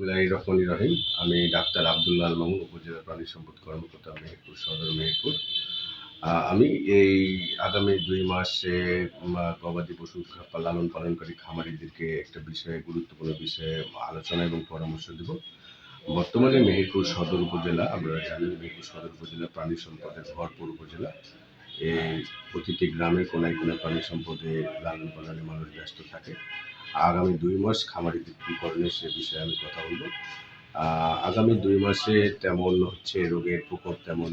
বিসমিল্লাহির রহমানির রহিম। আমি ডাক্তার আব্দুল্লাহ আল মামুন, উপজেলা প্রাণী সম্পদ কর্মকর্তা, মেহেরপুর, সদর মেহেরপুর। আমি এই আগামী দুই মাসে গবাদি পশু লালন পালনকারী খামারিদেরকে একটা বিষয়ে, গুরুত্বপূর্ণ বিষয়ে আলোচনা এবং পরামর্শ দেব। বর্তমানে মেহেরপুর সদর উপজেলা আমরা জানি মেহেরপুর সদর উপজেলা প্রাণী সম্পদের ভরপুর উপজেলা। এই প্রতিটি গ্রামে কোনায় কোনায় প্রাণী সম্পদে লালন পালনে মানুষ ব্যস্ত থাকে। আগামী দুই মাস খামারিদের কী করণীয় সে বিষয়ে আমি কথা বলব। আগামী দুই মাসে তেমন হচ্ছে রোগের প্রকোপ তেমন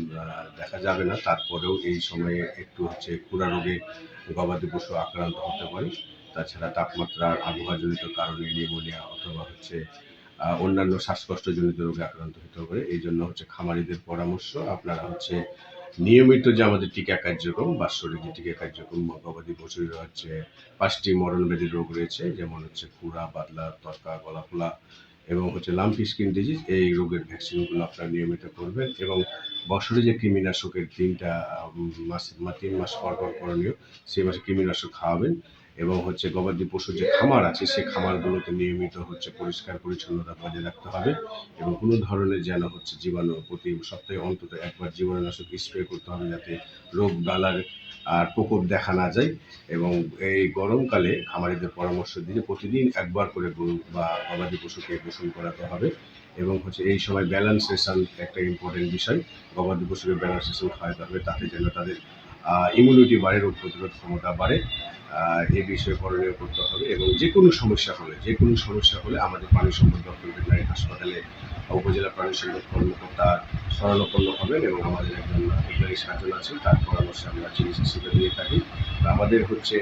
দেখা যাবে না। তারপরেও এই সময়ে একটু হচ্ছে খুরা রোগে গবাদি পশু আক্রান্ত হতে পারে। তাছাড়া তাপমাত্রার আবহাওয়াজনিত কারণে নিউমোনিয়া অথবা হচ্ছে অন্যান্য শ্বাসকষ্টজনিত রোগে আক্রান্ত হতে পারে। এই জন্য হচ্ছে খামারিদের পরামর্শ, আপনারা হচ্ছে নিয়মিত যে আমাদের টিকা কার্যক্রম, বাৎসরিক যে টিকা কার্যক্রম গবাদি পশুর হচ্ছে পাঁচটি মরণব্যাধি রোগ রয়েছে, যেমন হচ্ছে খুরা, বাদলা, তরকা, গলাফোলা এবং হচ্ছে লাম্পি স্কিন ডিজিজ, এই রোগের ভ্যাকসিনগুলো আপনারা নিয়মিত করবেন এবং বছরে যে কৃমিনাশকের তিনটা মাসে, তিন মাস পর পর করণীয়, সেই মাসে কৃমিনাশক খাওয়াবেন। এবং হচ্ছে গবাদি পশুর যে খামার আছে, সেই খামারগুলোতে নিয়মিত হচ্ছে পরিষ্কার পরিচ্ছন্নতা বজায় রাখতে হবে এবং কোনো ধরনের যেন হচ্ছে জীবাণু প্রতি সপ্তাহে অন্তত একবার জীবাণুনাশক স্প্রে করতে হবে যাতে রোগ বালার আর প্রকোপ দেখা না যায় এবং এই গরমকালে খামারিদের পরামর্শ দিয়ে প্রতিদিন একবার করে গরু বা গবাদি পশুকে গোসল করাতে হবে এবং হচ্ছে এই সময় ব্যালেন্সেশন একটা ইম্পর্টেন্ট বিষয়। গবাদি পশুকে ব্যালেন্সেশন খাওয়াতে হবে, তাতে যেন তাদের ইমিউনিটি বাড়ে, রোগ প্রতিরোধ ক্ষমতা বাড়ে। এই বিষয়ে করণীয় করতে হবে এবং যে কোনো সমস্যা হলে, যে কোনো সমস্যা হলে আমাদের প্রাণী সম্পদ দপ্তর ভেটেরিনারি হাসপাতালে উপজেলা প্রাণী সম্পদ কর্মকর্তা শরণাপন্ন হবেন এবং আমাদের একজন ভেটেরিনারি সার্জন আছেন, তার পরামর্শে আমরা চিকিৎসা সেবা দিয়ে থাকি। আমাদের হচ্ছে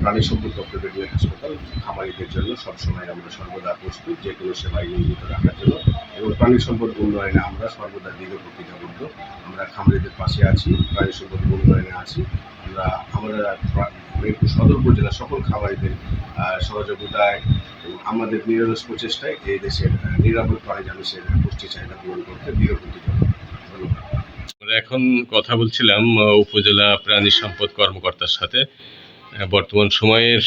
প্রাণী সম্পদ দপ্তর ভেটেরিনারি হাসপাতাল, খামারিদের জন্য সবসময় আমরা সর্বদা প্রস্তুত, যে কোনো সেবায় নিয়োজিত রাখার জন্য। এবং প্রাণী সম্পদ উন্নয়নে আমরা সর্বদা দীর্ঘ প্রতিজ্ঞাবদ্ধ। আমরা খামারিদের পাশে আছি, প্রাণী সম্পদ উন্নয়নে আছি। আমরা আমরা প্রা- মেহেরপুর সদর উপজেলা সকল খামারিদের সহযোগিতায় আমাদের নিরলস প্রচেষ্টায় এই দেশের নিরাপদ প্রাণী মানুষের পুষ্টি চাহিদা পূরণ করতে দৃঢ় এখন কথা বলছিলাম উপজেলা প্রাণী সম্পদ কর্মকর্তার সাথে। বর্তমান সময়ের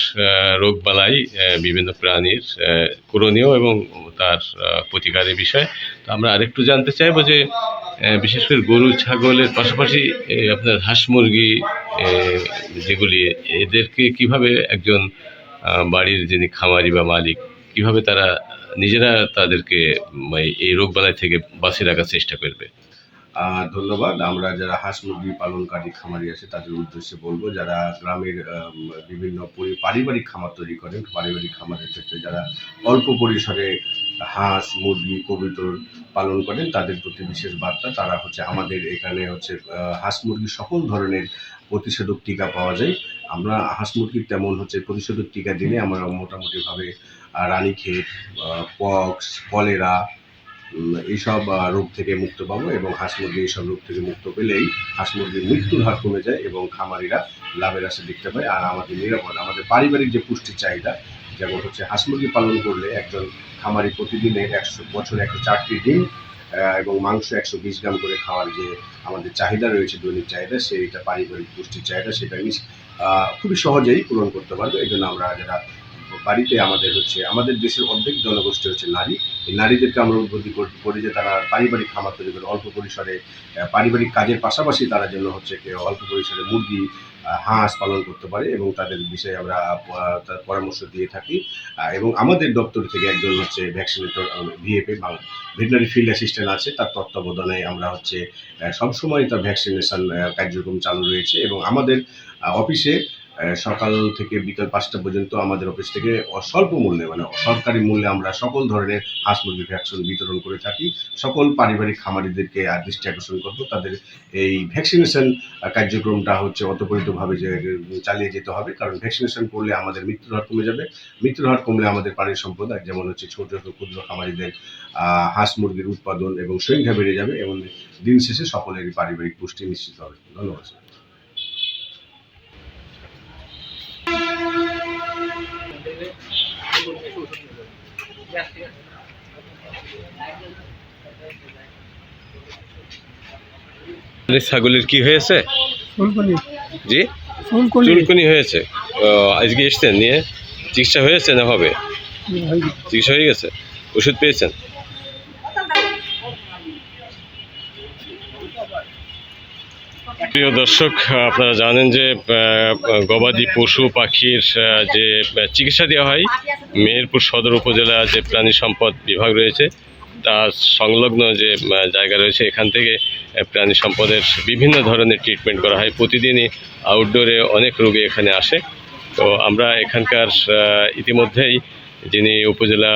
রোগবালাই বিভিন্ন প্রাণীর করণীয় এবং তার প্রতিকারের বিষয়ে। তো আমরা আরেকটু জানতে চাইব যে বিশেষ করে গরু, ছাগলের পাশাপাশি আপনার হাঁস মুরগি যেগুলি, এদেরকে কীভাবে একজন বাড়ির যিনি খামারি বা মালিক, কীভাবে তারা, নিজেরা তাদেরকে, এই- রোগ রোগবালাই থেকে বাঁচিয়ে রাখার চেষ্টা করবে? ধন্যবাদ। আমরা যারা হাঁস মুরগি পালনকারী খামারি আছে, তাদের উদ্দেশ্যে বলব, যারা গ্রামের বিভিন্ন পারিবারিক খামার তৈরি করেন, পারিবারিক খামারের ক্ষেত্রে যারা অল্প পরিসরে হাঁস, মুরগি, কবিতর পালন করেন, তাদের প্রতি বিশেষ বার্তা, তারা হচ্ছে আমাদের এখানে হচ্ছে হাঁস মুরগি সকল ধরনের প্রতিষেধক টিকা পাওয়া যায়। আমরা হাঁস মুরগির তেমন হচ্ছে প্রতিষেধক টিকা দিলে আমরা মোটামুটিভাবে রানীক্ষেত পক্স, কলেরা এইসব রোগ থেকে মুক্ত পাবো এবং হাঁস মুরগি এইসব রোগ থেকে মুক্ত পেলেই হাঁস মুরগির মৃত্যুর হার কমে যায় এবং খামারিরা লাভের আশা দেখতে পায়। আর আমাদের নিরাপদ, আমাদের পারিবারিক যে পুষ্টির চাহিদা, যেমন হচ্ছে হাঁস মুরগি পালন করলে একজন খামারি প্রতিদিনের একশো, বছরে একশো চারটি ডিম এবং মাংস একশো বিশ গ্রাম করে খাওয়ার যে আমাদের চাহিদা রয়েছে, দৈনিক চাহিদা, সেইটা পারিবারিক পুষ্টির চাহিদা, সেটা খুবই সহজেই পূরণ করতে পারবে। এই জন্য আমরা যারা বাড়িতে আমাদের হচ্ছে, আমাদের দেশের অর্ধেক জনগোষ্ঠী হচ্ছে নারী। এই নারীদেরকে আমরা উদ্বুদ্ধি কর- যে তারা পারিবারিক খামার তৈরি করে, অল্প পরিসরে পারিবারিক কাজের পাশাপাশি তারা যেন হচ্ছে অল্প পরিসরে মুরগি হাঁস পালন করতে পারে এবং তাদের বিষয়ে আমরা তার পরামর্শ দিয়ে থাকি। এবং আমাদের দপ্তর থেকে একজন হচ্ছে ভ্যাকসিনেটর ভিএপি বা ভেটেনারি ফিল্ড অ্যাসিস্ট্যান্ট আছে, তার তত্ত্বাবধানে আমরা হচ্ছে সবসময় তার ভ্যাকসিনেশন কার্যক্রম চালু রয়েছে এবং আমাদের অফিসে সকাল থেকে বিকাল পাঁচটা পর্যন্ত আমাদের অফিস থেকে অস্বল্প মূল্যে মানে সরকারি মূল্যে আমরা সকল ধরনের হাঁস মুরগির ভ্যাকসিন বিতরণ করে থাকি। সকল পারিবারিক খামারিদেরকে আর দৃষ্টি আকর্ষণ করব। তাদের এই ভ্যাকসিনেশন কার্যক্রমটা হচ্ছে অতপরিতভাবে যে চালিয়ে যেতে হবে। কারণ ভ্যাকসিনেশন করলে আমাদের মৃত্যুর হার কমে যাবে। মৃত্যুর হার কমলে আমাদের প্রাণী সম্পদ যেমন হচ্ছে ছোট ছোট, ক্ষুদ্র খামারিদের হাঁস মুরগির উৎপাদন এবং সংখ্যা বেড়ে যাবে এবং দিন শেষে সকলেরই পারিবারিক পুষ্টি নিশ্চিত হবে। ধন্যবাদ ছাগলের কি হয়েছে? জি? চুলকুনি। হয়েছে। আজকে এসছেন? নিয়ে চিকিৎসা হয়েছে না হবে? চিকিৎসা হয়ে গেছে? ওষুধ পেয়েছেন? প্রিয় দর্শক, আপনারা জানেন যে গবাদি পশু পাখির যে, চিকিৎসা দেওয়া হয়, মেহেরপুর সদর উপজেলা যে প্রাণী সম্পদ বিভাগ রয়েছে, তার সংলগ্ন যে জায়গা রয়েছে, এখান থেকে প্রাণী সম্পদের বিভিন্ন ধরনের ট্রিটমেন্ট করা হয়। প্রতিদিনই আউটডোরে অনেক রোগী এখানে আসে। তো আমরা এখানকার ইতিমধ্যেই যিনি উপজেলা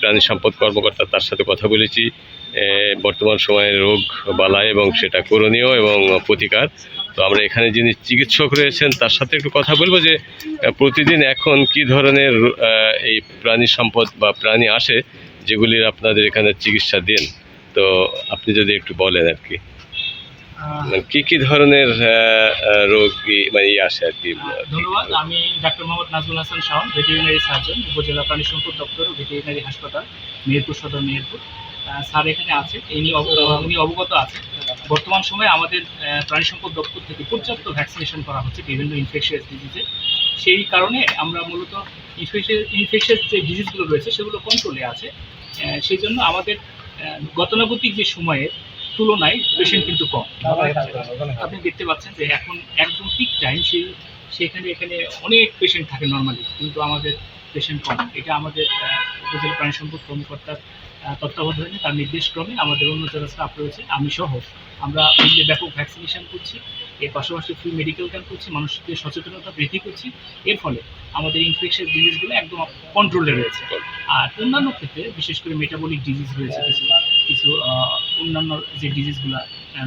প্রাণী সম্পদ কর্মকর্তা, তার সাথে কথা বলেছি। বর্তমান সময়ে রোগ বালাই এবং সেটা করণীয় এবং প্রতিকার। তো আমরা এখানে যিনি চিকিৎসক রয়েছেন তার সাথে একটু কথা বলব যে প্রতিদিন এখন কি ধরনের এই প্রাণী সম্পদ বা প্রাণী আসে যেগুলির আপনাদের এখানে চিকিৎসা দেন? তো আপনি যদি একটু বলেন আর কি। মানে কি কি ধরনের রোগ মানে আসে আর কি? ধন্যবাদ। আমি doctor Mohammad Nazmul Hasan Shaon veterinary surgeon উপজেলা প্রাণী সম্পদ দপ্তর ভেটেরিনারি হাসপাতাল মেহেরপুর সদর মেহেরপুর স্যার এখানে আছে ইনি উনি অবগত আছেন। বর্তমান সময়ে আমাদের প্রাণী সম্পদ দপ্তর থেকে পর্যাপ্ত ভ্যাকসিনেশন করা হচ্ছে বিভিন্ন ইনফেকশিয়াস ডিজিজে সেই কারণে আমরা মূলত ইনফেকশিয়াস যে ডিজিজগুলো রয়েছে, সেগুলো কন্ট্রোলে আছে। সেই জন্য আমাদের গতানুগতিক যে সময়ের তুলনায় পেশেন্ট কিন্তু কম। আপনি দেখতে পাচ্ছেন যে এখন একদম পিক টাইম সেই, সেখানে, এখানে অনেক পেশেন্ট থাকে নর্মালি কিন্তু আমাদের পেশেন্ট কম। এটা আমাদের উপজেলা প্রাণী সম্পদ কর্মকর্তার তত্ত্বাবধানে তার নির্দেশক্রমে আমাদের অন্য যারা স্টাফ রয়েছে, আমি সহ, আমরা ব্যাপক ভ্যাকসিনেশন করছি, এর পাশাপাশি ফ্রি মেডিকেল ক্যাম্প করছি, মানুষকে সচেতনতা বৃদ্ধি করছি, এর ফলে আমাদের ইনফেকশন ডিজিজগুলো একদম কন্ট্রোলে রয়েছে। আর অন্যান্য ক্ষেত্রে বিশেষ করে মেটাবলিক ডিজিজ রয়েছে কিছু অন্যান্য যে ডিজিজগুলো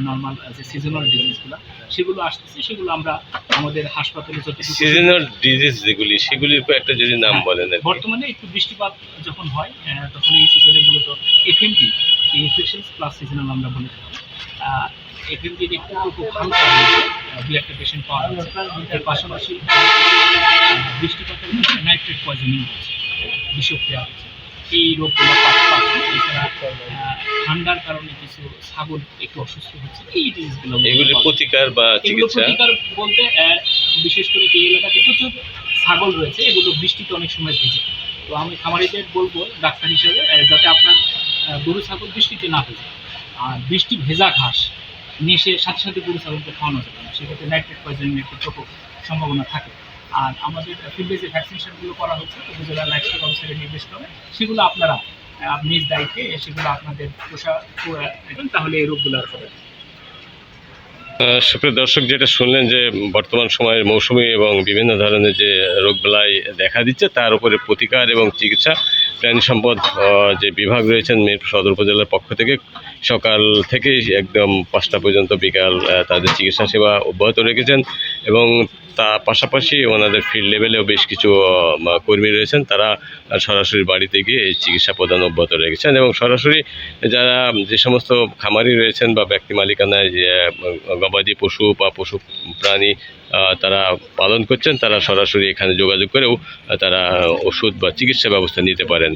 নর্মাল যে সিজনাল ডিজিজগুলো সেগুলো আসতেছে সেগুলো আমরা আমাদের হাসপাতালে যতটুকু সিজনাল ডিজিজ যেগুলি সেগুলির কয়েকটা যদি নাম বলেন বর্তমানে একটু বৃষ্টিপাত যখন হয় তখন এই সিজনে মূলত এফএমপি ইনফেকশন প্লাস সিজনাল আমরা বলে। থাকি এফএমপি একটু খুব হালকা হয়েছে দু একটা পেশেন্ট পাওয়া যাচ্ছে। এর পাশাপাশি বৃষ্টিপাতের নাইট্রেট পয়জনিং হচ্ছে বিষক্রিয়া হচ্ছে। এই রোগগুলো ঠান্ডার কারণে কিছু ছাগল একটু অসুস্থ হচ্ছে। এই জিনিসগুলো এগুলির প্রতিকার বা এগুলো চিকিৎসা? প্রতিকার বলতে বিশেষ করে এই এলাকাতে প্রচুর ছাগল রয়েছে। এগুলো বৃষ্টিতে অনেক সময় ভেজে তো আমি খামারিদের বলব ডাক্তার হিসেবে যাতে আপনার গরু ছাগল বৃষ্টিতে না ভেজে আর বৃষ্টি ভেজা ঘাস নিয়ে সাথে সাথে গরু ছাগলকে খাওয়ানো যাবে না। সেক্ষেত্রে নাইট্রেট পয়জনিং একটু ব্যাপক সম্ভাবনা থাকে। আর আমাদের ফিল্ডে যে ভ্যাকসিনেশনগুলো করা হচ্ছে উপজেলা লাইফস্টাইল অফিসারের নির্দেশ করে সেগুলো আপনারা নিজ দায়িত্বে সেগুলো আপনাদের পোষা তাহলে এই রোগগুলো আর হবে সুপ্রিয় দর্শক, যেটা শুনলেন যে বর্তমান সময়ের মৌসুমি এবং বিভিন্ন ধরনের যে রোগবালাই দেখা দিচ্ছে, তার উপরে প্রতিকার এবং চিকিৎসা, প্রাণী সম্পদ যে বিভাগ রয়েছেন মেহেরপুর সদর উপজেলার পক্ষ থেকে, সকাল থেকে একদম পাঁচটা পর্যন্ত বিকাল তাদের চিকিৎসা সেবা অব্যাহত রেখেছেন এবং তা পাশাপাশি ওনাদের ফিল্ড লেভেলেও বেশ কিছু কর্মী রয়েছেন, তারা সরাসরি বাড়িতে গিয়ে এই চিকিৎসা প্রদান অব্যাহত রেখেছেন এবং সরাসরি যারা যে সমস্ত খামারি রয়েছেন বা ব্যক্তি মালিকানায় যে গবাদি পশু বা পশু প্রাণী তারা পালন করছেন, তারা সরাসরি এখানে যোগাযোগ করেও তারা ওষুধ বা চিকিৎসা ব্যবস্থা নিতে পারেন।